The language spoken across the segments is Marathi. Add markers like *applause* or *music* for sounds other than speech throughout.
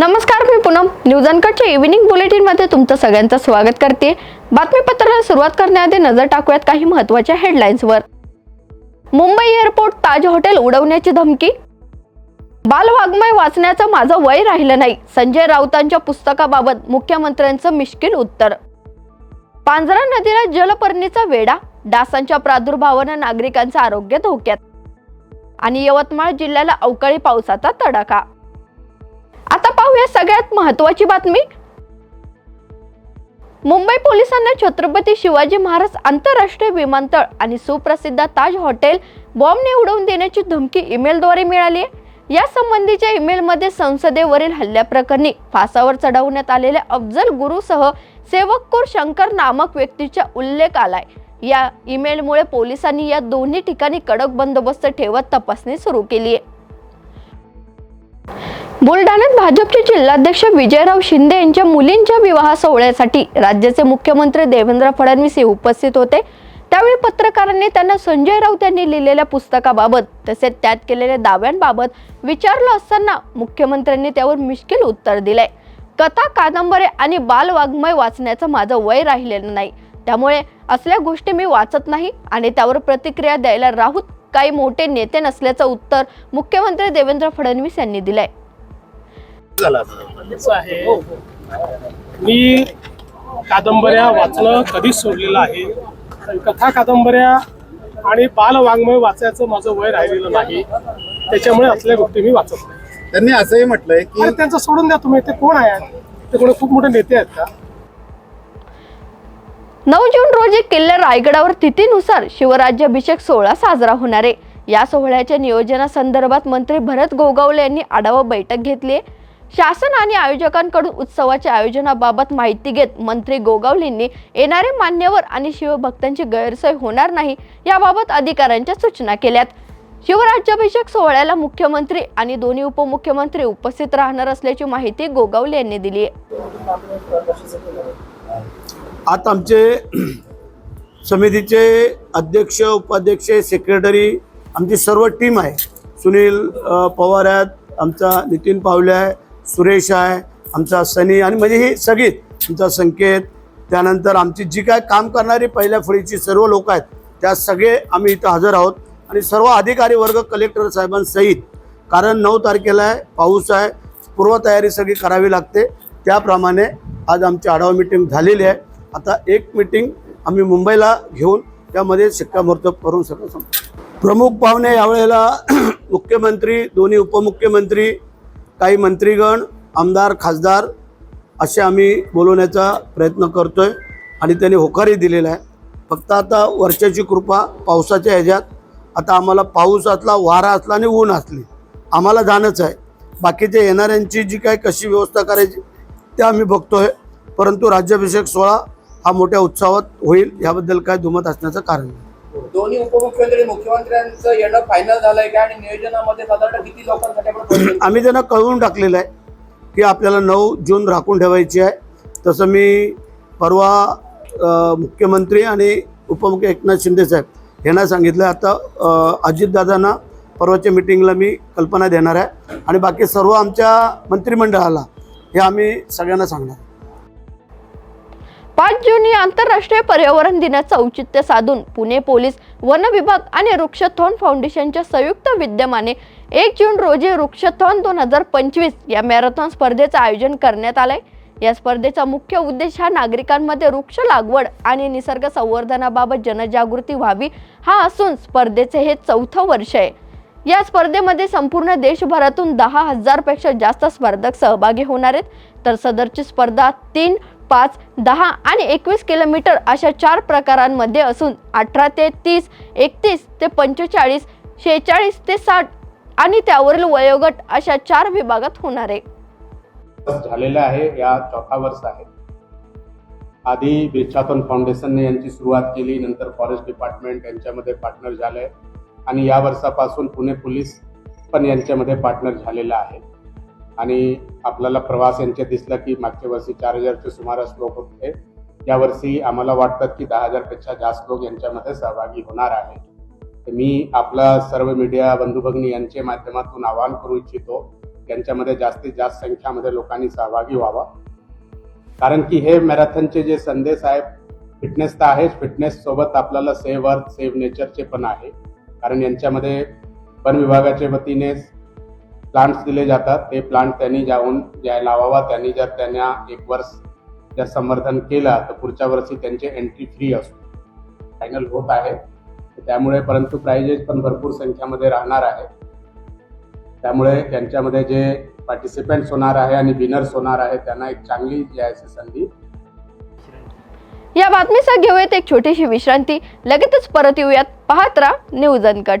नमस्कार मी पूनम. न्यूज अनकटच्या इव्हिनिंग बुलेटिनमध्ये तुमचं सगळ्यांचं स्वागत करते. बातमीपत्राला सुरुवात करण्याआधी नजर टाकूयात काही महत्त्वाच्या हेडलाईन्सवर मुंबई एअरपोर्ट ताज हॉटेल उडवण्याची धमकी. बालवाङ्मय वाचण्याचं माझं वय राहिलं नाही. संजय राऊतांच्या पुस्तकाबाबत मुख्यमंत्र्यांचं मिश्किल उत्तर. पांझरा नदीला जलपर्णीचा वेढा. डासांच्या प्रादुर्भावानं नागरिकांचं आरोग्य धोक्यात. आणि यवतमाळ जिल्ह्याला अवकाळी पावसाचा तडाखा. पाहूया सगळ्यात महत्वाची बातमी. मुंबई पोलिसांना छत्रपती शिवाजी महाराज आंतरराष्ट्रीय विमानतळ आणि सुप्रसिद्ध ताज हॉटेल बॉम्बने उडवून देण्याची धमकी ईमेलद्वारे मिळाली आहे या संबंधीच्या ईमेलमध्ये संसदेवरील हल्ल्याप्रकरणी फासावर चढवण्यात आलेल्या अफजल गुरुसह सेवककोर शंकर नामक व्यक्तीचा उल्लेख आलाय. या ईमेलमुळे पोलिसांनी या दोन्ही ठिकाणी कडक बंदोबस्त ठेवत तपासणी सुरू केली आहे बुलढाण्यात भाजपचे जिल्हाध्यक्ष विजयराव शिंदे यांच्या मुलींच्या विवाह सोहळ्यासाठी राज्याचे मुख्यमंत्री देवेंद्र फडणवीस हे उपस्थित होते. त्यावेळी पत्रकारांनी त्यांना संजय राऊत यांनी लिहिलेल्या पुस्तकाबाबत तसेच त्यात केलेल्या दाव्यांबाबत विचारलं असताना मुख्यमंत्र्यांनी त्यावर मिश्किल उत्तर दिलंय कथा कादंबरे आणि बालवाङ्मय वाचण्याचं माझं वय राहिलेलं नाही. त्यामुळे असल्या गोष्टी मी वाचत नाही आणि त्यावर प्रतिक्रिया द्यायला राहूत काही मोठे नेते नसल्याचं उत्तर मुख्यमंत्री देवेंद्र फडणवीस यांनी दिलंय. झाला. असं आहे. मी कादंबऱ्या वाचणं कधीच सोडलेलं आहे. कथा कादंबऱ्या आणि बालवाङ्मय वाचायचं माझं वय राहिलेलं नाही. त्याच्यामुळे असल्या गोष्टी मी वाचत नाही. त्यांनी असंही म्हटलंय की त्यांचं सोडून द्या तुम्ही. ते कोण आहेत ते कोणी खूप मोठे नेते आहेत का? नऊ जून रोजी किल्ले रायगडावर तिथीनुसार शिवराज्याभिषेक सोहळा साजरा होणार आहे. या सोहळ्याच्या नियोजनासंदर्भात मंत्री भरत गोगावले यांनी आढावा बैठक घेतली आहे. शासन आणि आयोजकांकडून उत्सवाच्या आयोजनाबाबत माहिती घेत मंत्री गोगावलींनी येणारे मान्यवर आणि शिवभक्तांची गैरसोय होणार नाही याबाबत अधिकाऱ्यांच्या सूचना केल्यात. शिवराज्याभिषेक सोहळ्याला मुख्यमंत्री आणि दोन्ही उपमुख्यमंत्री उपस्थित राहणार असल्याची माहिती गोगावले यांनी दिली आहे. आता आमचे समितीचे अध्यक्ष उपाध्यक्ष सेक्रेटरी आमची सर्व टीम आहे. सुनील पवार आहेत आमचा नितीन पावले आहे सुरेश आहे आमचा सनी आणि म्हणजे ही सगळी आमचा संकेत. त्यानंतर आमची जी काय काम करणारी पहिल्या फळीची सर्व लोक आहेत त्या सगळे आम्ही इथं हजर आहोत. आणि सर्व अधिकारी वर्ग कलेक्टर साहेबांसहित कारण नऊ तारखेला आहे पाऊस आहे पूर्वतयारी सगळी करावी लागते. त्याप्रमाणे आज आमची आढावा मिटिंग झालेली आहे. आता एक मिटिंग आम्ही मुंबईला घेऊन त्यामध्ये शिक्कामोर्तब करून सगळं संपतो प्रमुख पाहुणे यावेळेला *clears throat* मुख्यमंत्री दोन्ही उपमुख्यमंत्री काही मंत्रीगण आमदार खासदार असे आम्ही बोलवण्याचा प्रयत्न करतो आहे आणि त्यांनी होकारही दिलेला आहे. फक्त आता वर्षाची कृपा पावसाच्या ह्याच्यात. आता आम्हाला पाऊस असला वारा असला आणि ऊन असली आम्हाला जाणंच आहे. बाकीच्या येणाऱ्यांची जी काय कशी व्यवस्था करायची ते आम्ही बघतो आहे परंतु राज्याभिषेक सोहळा हा मोठ्या उत्साहात होईल याबद्दल काय दुमत असण्याचं कारण नाही. दोन्ही उपमुख्यमंत्री मुख्यमंत्र्यांचं येणं फायनल झालंय का? आणि नियोजनामध्ये साधारण किती लोकांसाठी आपण *clears throat* आम्ही त्यांना कळवून टाकलेलं आहे की आपल्याला नऊ जून राखून ठेवायची आहे. तसं मी परवा मुख्यमंत्री आणि उपमुख्य एकनाथ शिंदे साहेब यांना सांगितलं. आता अजितदादांना परवाच्या मिटिंगला मी कल्पना देणार आहे. आणि बाकी सर्व आमच्या मंत्रिमंडळाला हे आम्ही सगळ्यांना सांगणार पाच जून या आंतरराष्ट्रीय पर्यावरण दिनाचं औचित्य साधून पुणे पोलीस वन विभाग आणि वृक्षथॉन फाउंडेशनच्या संयुक्त विद्यमाने एक जून रोजी वृक्षथॉन दोन हजार पंचवीस या मॅरेथॉन स्पर्धेचं आयोजन करण्यात आलंय. या स्पर्धेचा मुख्य उद्देश हा नागरिकांमध्ये वृक्ष लागवड आणि निसर्ग संवर्धनाबाबत जनजागृती व्हावी हा असून स्पर्धेचे हे चौथं वर्ष आहे. या स्पर्धेमध्ये संपूर्ण देशभरातून दहा हजारपेक्षा जास्त स्पर्धक सहभागी होणार आहेत. तर सदरची स्पर्धा तीन पाच दहा आणि एकवीस किलोमीटर अशा चार प्रकारांमध्ये असून अठरा ते तीस एकतीस ते पंचेचाळीस शेहेचाळीस ते साठ आणि त्यावरील वयोगट अशा चार विभागात होणार आहे. झालेला आहे या चौथा वर्ष आहे. आधी बिरछातन फाउंडेशनने यांची सुरुवात केली नंतर फॉरेस्ट डिपार्टमेंट यांच्यामध्ये पार्टनर झालंय आणि या वर्षापासून पुणे पोलीस पण यांच्यामध्ये पार्टनर झालेला आहे. आणि आपल्याला प्रवास यांचे दिसलं की मागच्या वर्षी चार हजारचे सुमारास लोक होते. यावर्षी आम्हाला वाटतं की दहा हजारपेक्षा जास्त लोक यांच्यामध्ये सहभागी होणार आहे. तर मी आपला सर्व मीडिया बंधू भगिनी यांच्या माध्यमातून आवाहन करू इच्छितो यांच्यामध्ये जास्तीत जास्त संख्यामध्ये लोकांनी सहभागी व्हावा. कारण की हे मॅरेथॉनचे जे संदेश आहे फिटनेस तर आहेच फिटनेस सोबत आपल्याला सेव्ह अर्थ सेव्ह नेचरचे पण आहे. कारण यांच्यामध्ये वन विभागाच्या वतीने प्लांट्स दिले जातात. ते प्लांट त्यांनी जाऊन ज्या लावावा त्यांनी जर त्यांना एक वर्ष जर समर्थन केलं तर पुढच्या वर्षी त्यांचे एंट्री फ्री असतो फायनल होत आहे. त्यामुळे परंतु प्राइजेस पण भरपूर संख्यामध्ये राहणार आहे. त्यामुळे त्यांच्यामध्ये जे पार्टिसिपेंट्स होणार आहे आणि विनर्स होणार आहे त्यांना एक चांगली जी आहे संधी. या बातमीसह घेऊयात एक छोटीशी विश्रांती. लगेचच परत येऊयात. पाहत राहा न्यूज अनकट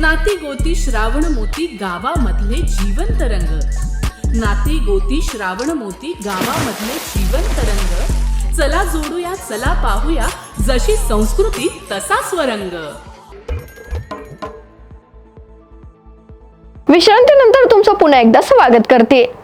नाती गोती श्रावण मोती गावामधले जीवन रंग. नाती गोती श्रावण मोती गावामधले जीवन रंग. चला जोडूया चला पाहूया जशी संस्कृती तसा स्वरंग. विश्रांतीनंतर तुमचं पुन्हा एकदा स्वागत करते.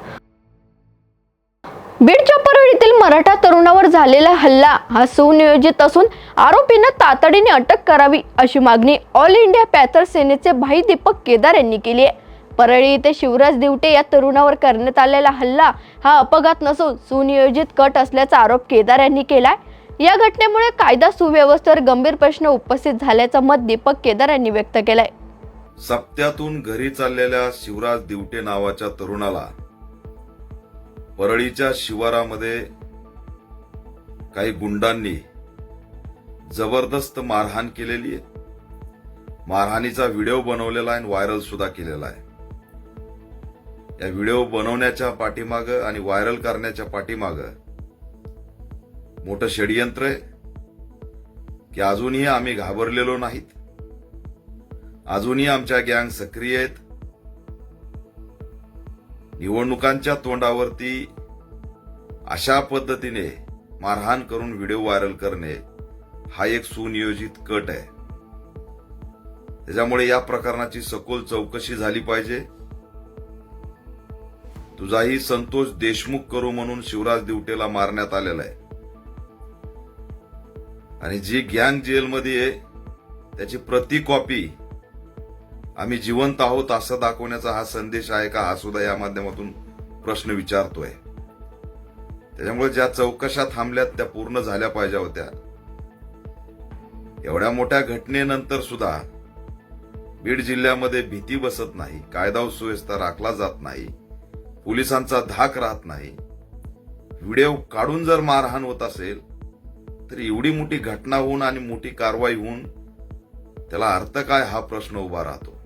बीडच्या परळीतील मराठा तरुणावर झालेला हल्ला हा सुनियोजित असून आरोपींना तातडीने अटक करावी अशी मागणी ऑल इंडिया पॅथर सेनेचे भाई दीपक केदार यांनी केली आहे. परळी येथे शिवराज दिवटे या तरुणावर करण्यात आलेला हल्ला हा अपघात नसून सुनियोजित कट असल्याचा आरोप केदार यांनी केलाय. या घटनेमुळे कायदा सुव्यवस्थेवर गंभीर प्रश्न उपस्थित झाल्याचं मत दीपक केदार यांनी व्यक्त केलंय. सप्त्यातून घरी चाललेल्या शिवराज दिवटे नावाच्या तरुणाला परळीच्या शिवारामध्ये काही गुंडांनी जबरदस्त मारहाण केलेली आहे. मारहाणीचा व्हिडिओ बनवलेला आहे आणि व्हायरल सुद्धा केलेला आहे. या व्हिडिओ बनवण्याच्या पाठीमाग आणि व्हायरल करण्याच्या पाठीमाग मोठं षडयंत्र आहे की अजूनही आम्ही घाबरलेलो नाहीत. अजूनही आमच्या गँग सक्रिय आहेत. निवडणुकांच्या तोंडावरती अशा पद्धतीने मारहाण करून व्हिडिओ व्हायरल करणे हा एक सुनियोजित कट आहे. त्याच्यामुळे या प्रकरणाची सखोल चौकशी झाली पाहिजे. तुझाही संतोष देशमुख करू म्हणून शिवराज दिवटेला मारण्यात आलेला आहे. आणि जी गँग जेलमध्ये आहे त्याची प्रति कॉपी आम्ही जिवंत आहोत असं दाखवण्याचा हा संदेश आहे का? हा सुद्धा या माध्यमातून प्रश्न विचारतोय. त्याच्यामुळे ज्या चौकशा थांबल्यात त्या पूर्ण झाल्या पाहिजे होत्या. एवढ्या मोठ्या घटनेनंतर सुद्धा बीड जिल्ह्यामध्ये भीती बसत नाही कायदा सुव्यवस्था राखला जात नाही पोलिसांचा धाक राहत नाही. व्हिडिओ काढून जर मारहाण होत असेल तर एवढी मोठी घटना होऊन आणि मोठी कारवाई होऊन त्याला अर्थ काय हा प्रश्न उभा राहतो.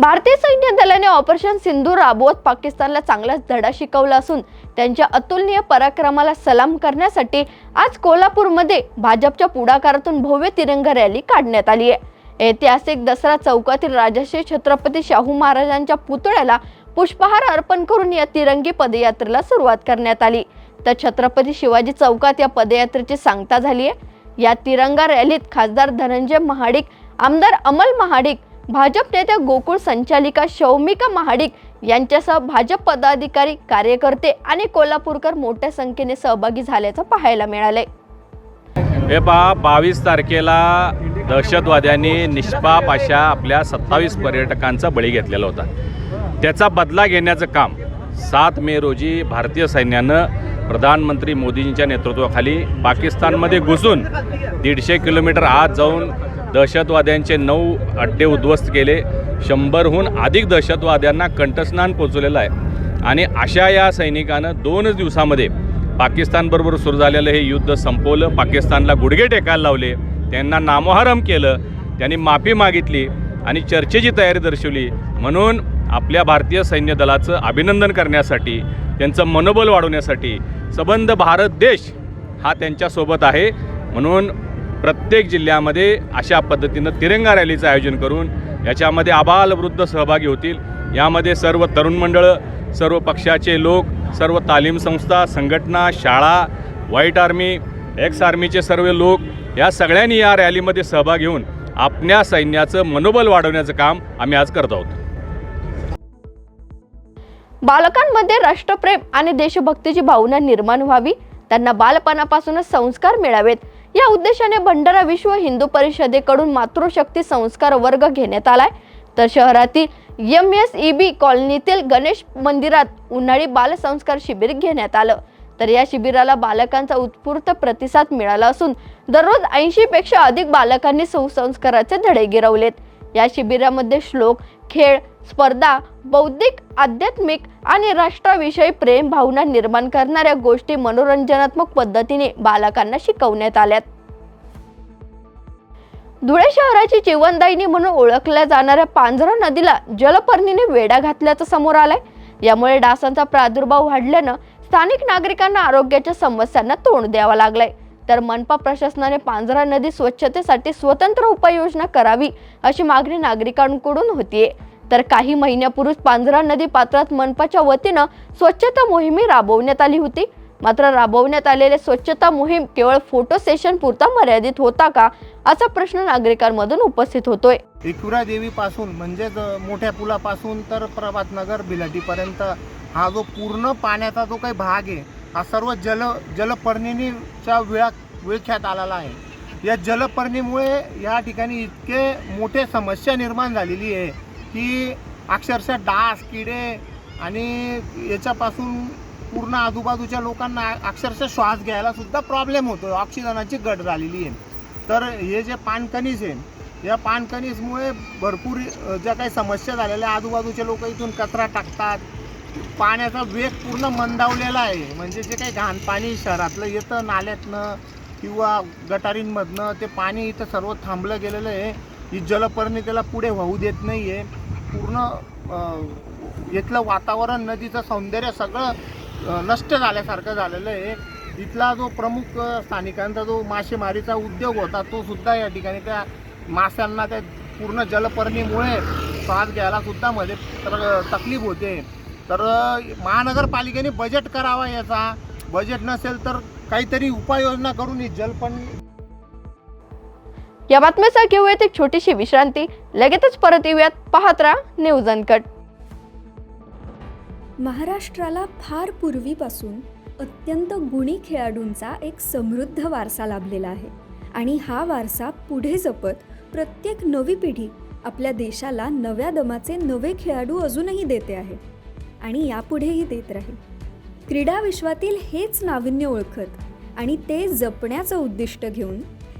भारतीय सैन्य दलाने ऑपरेशन सिंधू राबवत पाकिस्तानला चांगलाच धडा शिकवला असून त्यांच्या अतुलनीय पराक्रमाला सलाम करण्यासाठी आज कोल्हापूरमध्ये भाजपच्या पुढाकारातून भव्य तिरंगा रॅली काढण्यात आली आहे. ऐतिहासिक दसरा चौकातील राजश्री छत्रपती शाहू महाराजांच्या पुतळ्याला पुष्पहार अर्पण करून या तिरंगी पदयात्रेला सुरुवात करण्यात आली. तर छत्रपती शिवाजी चौकात या पदयात्रेची सांगता झाली आहे. या तिरंगा रॅलीत खासदार धनंजय महाडिक आमदार अमल महाडिक भाजप नेत्या गोकुळ संचालिका शौमिका महाडिक यांच्यासह भाजप पदाधिकारी कार्यकर्ते आणि कोल्हापूरकर मोठ्या संख्येने सहभागी झाल्याचं पाहायला मिळालंय. हे पहा बावीस तारखेला दहशतवाद्यांनी निष्पाप अशा आपल्या सत्तावीस पर्यटकांचा बळी घेतलेला होता. त्याचा बदला घेण्याचं काम सात मे रोजी भारतीय सैन्यानं प्रधानमंत्री मोदींच्या नेतृत्वाखाली पाकिस्तानमध्ये घुसून दीडशे किलोमीटर आत जाऊन दहशतवाद्यांचे नऊ अड्डे उद्ध्वस्त केले. शंभरहून अधिक दहशतवाद्यांना कंठस्नान पोचवलेलं आहे. आणि अशा या सैनिकानं दोनच दिवसामध्ये पाकिस्तानबरोबर सुरू झालेलं हे युद्ध संपवलं. पाकिस्तानला गुडघे टेकायला लावले. त्यांना नामोहरम केलं. त्यांनी माफी मागितली आणि चर्चेची तयारी दर्शवली. म्हणून आपल्या भारतीय सैन्य दलाचं अभिनंदन करण्यासाठी त्यांचं मनोबल वाढवण्यासाठी सबंध भारत देश हा त्यांच्यासोबत आहे. म्हणून प्रत्येक जिल्ह्यामध्ये अशा पद्धतीनं तिरंगा रॅलीचं आयोजन करून याच्यामध्ये आबालवृद्ध सहभागी होतील. यामध्ये सर्व तरुण मंडळं सर्व पक्षाचे लोक सर्व तालीम संस्था संघटना शाळा व्हाईट आर्मी एक्स आर्मीचे सर्व लोक या सगळ्यांनी या रॅलीमध्ये सहभाग घेऊन आपल्या सैन्याचं मनोबल वाढवण्याचं काम आम्ही आज करत आहोत. बालकांमध्ये राष्ट्रप्रेम आणि देशभक्तीची भावना निर्माण व्हावी त्यांना बालपणापासूनच संस्कार मिळावेत. या उद्देशाने भंडारा विश्व हिंदू परिषदेकडून मातृशक्ती संस्कार वर्ग घेण्यात आलाय. तर शहरातील एम एस ई बी कॉलनीतील गणेश मंदिरात उन्हाळी बालसंस्कार शिबिर घेण्यात आलं. तर या शिबिराला बालकांचा उत्स्फूर्त प्रतिसाद मिळाला असून दररोज ऐंशी पेक्षा अधिक बालकांनी सुसंस्काराचे धडे गिरवलेत. या शिबिरामध्ये श्लोक खेळ स्पर्धा बौद्धिक आध्यात्मिक आणि राष्ट्राविषयी प्रेम भावना निर्माण करणाऱ्या गोष्टी मनोरंजनात्मक पद्धतीने बालकांना शिकवण्यात आल्यात. धुळे शहराची जीवनदायिनी म्हणून ओळखल्या जाणाऱ्या पांझरा नदीला जलपर्णीने वेढा घातल्याचं समोर आलंय. यामुळे डासांचा प्रादुर्भाव वाढल्यानं स्थानिक नागरिकांना आरोग्याच्या समस्यांना तोंड द्यावं लागलंय. तर मनपा प्रशासनाने पांझरा नदी स्वच्छतेसाठी स्वतंत्र उपाययोजना करावी अशी मागणी नागरिकांकडून होतीये. तर काही महिन्यापूर्वीच पांझरा नदी पात्रात मनपाच्या वतीनं स्वच्छता मोहिमी राबवण्यात आली होती. मात्र राबवण्यात आलेले स्वच्छता मोहीम केवळ फोटो सेशन पुरता मर्यादित होता का असा प्रश्न नागरिकांमधून उपस्थित होतोय. एकविरा देवीपासून म्हणजेच मोठ्या पुलापासून तर प्रभात नगर बिलाटीपर्यंत हा जो पूर्ण पाण्याचा जो काही भाग आहे हा सर्व जल जलपर्णीच्या विळा विळख्यात आलेला आहे. या जलपर्णीमुळे या ठिकाणी इतके मोठे समस्या निर्माण झालेली आहे. की अक्षरशः डास किडे आणि याच्यापासून पूर्ण आजूबाजूच्या लोकांना अक्षरशः श्वास घ्यायला सुद्धा प्रॉब्लेम होतो ऑक्सिजनाची गट झालेली आहे. तर हे जे पानकणीस आहे या पानकणीसमुळे भरपूर ज्या काही समस्या झालेल्या आजूबाजूचे लोक इथून कचरा टाकतात. पाण्याचा वेग पूर्ण मंदावलेला आहे. म्हणजे जे काही घाण पाणी शहरातलं येतं नाल्यातनं किंवा गटारींमधनं ते पाणी इथं सर्व थांबलं गेलेलं आहे. ही जलपर्णी त्याला पुढे वाहू देत नाही आहे पूर्ण इथलं वातावरण नदीचं सौंदर्य सगळं नष्ट झाल्यासारखं झालेलं आहे. इथला जो प्रमुख स्थानिकांचा जो मासेमारीचा उद्योग होता तो सुद्धा या ठिकाणी त्या माशांना त्या पूर्ण जलपर्णीमुळे श्वास घ्यायला सुद्धा मध्ये तर तकलीफ होते. तर महानगरपालिकेने बजेट करावा याचा. बजेट नसेल तर काहीतरी उपाययोजना करून ही जलपण या बातमीसह घेऊयात एक छोटीशी विश्रांती. लगेचच परत येऊयात पाहत राहा न्यूज अनकट. महाराष्ट्राला फार पूर्वीपासून अत्यंत गुणी खेळाडूंचा एक समृद्ध वारसा लाभलेला आहे. आणि हा वारसा पुढे जपत प्रत्येक नवी पिढी आपल्या देशाला नव्या दमाचे नवे खेळाडू अजूनही देते आहे. आणि यापुढेही देत राहील. क्रीडा विश्वातील हेच नाविन्य ओळखत आणि ते जपण्याचं उद्दिष्ट घेऊन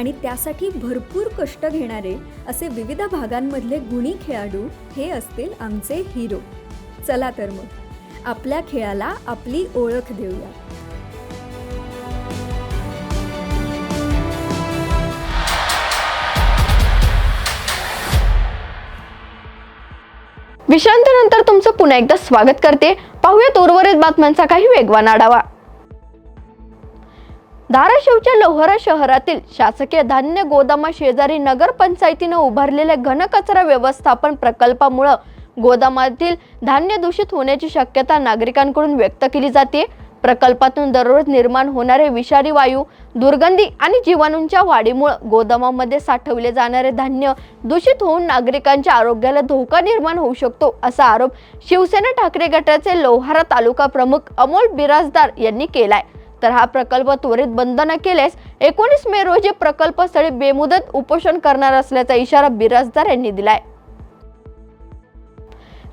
आणि त्यासाठी भरपूर कष्ट घेणारे असे विविध भागांमधले गुणी खेळाडू हे असतील आमचे हिरो. चला तर मग आपल्या खेळाला आपली ओळख देऊया. विश्रांतीनंतर तुमचं पुन्हा एकदा स्वागत करते. पाहूयात उर्वरित बातम्यांचा काही वेगवान आढावा. धाराशिवच्या लोहरा शहरातील शासकीय धान्य गोदामा शेजारी नगरपंचायतीनं उभारलेल्या घनकचरा व्यवस्थापन प्रकल्पामुळं गोदामातील धान्य दूषित होण्याची शक्यता नागरिकांकडून व्यक्त केली जाते. प्रकल्पातून दररोज निर्माण होणारे विषारी वायू दुर्गंधी आणि जीवाणूंच्या वाढीमुळे गोदामामध्ये साठवले जाणारे धान्य दूषित होऊन नागरिकांच्या आरोग्याला धोका निर्माण होऊ शकतो असा आरोप शिवसेना ठाकरे गटाचे लोहारा तालुका प्रमुख अमोल बिराजदार यांनी केलाय. तर हा प्रकल्प त्वरित बंद न केल्यास एकोणीस मे रोजी प्रकल्पस्थळी बेमुदत उपोषण करणार असल्याचा इशारा बिराजदार यांनी दिलाय.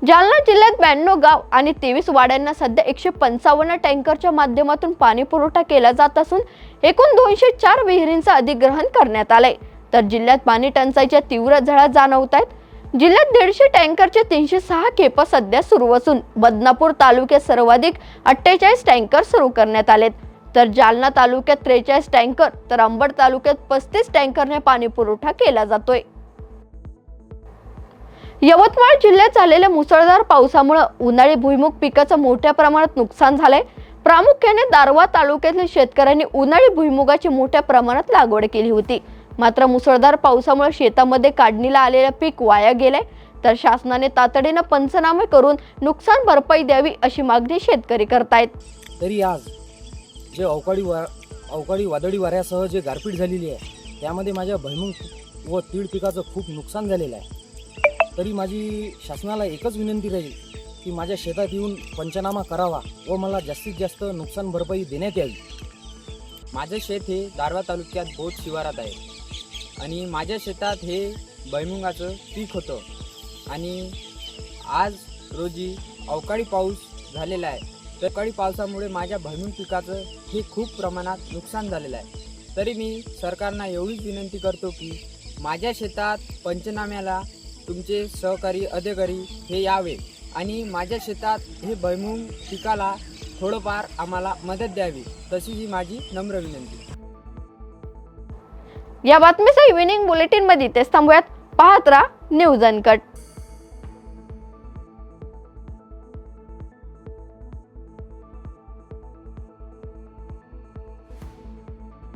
जालना जिल्ह्यात ब्याण्णव गाव आणि तेवीस वाड्यांना सध्या एकशे पंचावन्न टँकरच्या माध्यमातून पाणी पुरवठा केला जात असून एकूण दोनशे चार विहिरींचं अधिग्रहण करण्यात आलंय. तर जिल्ह्यात पाणी टंचाईच्या तीव्र झळा जाणवत आहेत जिल्ह्यात दीडशे टँकरचे तीनशे सहा खेप सध्या सुरू असून बदनापूर तालुक्यात सर्वाधिक अठ्ठेचाळीस टँकर सुरू करण्यात आलेत. तर जालना तालुक्यात त्रेचाळीस टँकर तर अंबड तालुक्यात पस्तीस टँकरने पाणी पुरवठा केला जातोय. यवतमाळ जिल्ह्यात झालेल्या मुसळधार पावसामुळे उन्हाळी भुईमुग पिकाचं मोठ्या प्रमाणात नुकसान झालंय. प्रामुख्याने दारवा तालुक्यातील शेतकऱ्यांनी उन्हाळी भुईमुगाची मोठ्या प्रमाणात लागवड केली होती. मात्र मुसळधार पावसामुळे शेतामध्ये काढणीला आलेलं पीक वाया गेलंय. तर शासनाने तातडीनं पंचनामे करून नुकसान भरपाई द्यावी अशी मागणी शेतकरी करतायत. तरी आज जे अवकाळी वा अवकाळी वादळी वाऱ्यासह जे गारपीट झालेली आहे त्यामध्ये माझ्या भैमुख व तीळ पिकाचं खूप नुकसान झालेलं आहे. तरी माझी शासनाला एकच विनंती राहील की माझ्या शेतात येऊन पंचनामा करावा व मला जास्तीत जास्त नुकसान भरपाई देण्यात यावी. माझं शेत हे दारवा तालुक्यात बोध शिवारात आहे आणि माझ्या शेतात हे भैमुगाचं पीक होतं. आणि आज रोजी अवकाळी पाऊस झालेला आहे. सकाळी पावसामुळे माझ्या भैमुग पिकाचं हे खूप प्रमाणात नुकसान झालेलं आहे. तरी मी सरकारना एवढीच विनंती करतो की माझ्या शेतात पंचनाम्याला तुमचे सहकारी अधिकारी हे यावे आणि माझ्या शेतात हे भैमुग पिकाला थोडंफार आम्हाला मदत द्यावी तशी ही माझी नम्र विनंती. या बातमीचा इव्हिनिंग बुलेटिनमध्ये तेच थांबूयात. पाहत राहा न्यूज अनकट.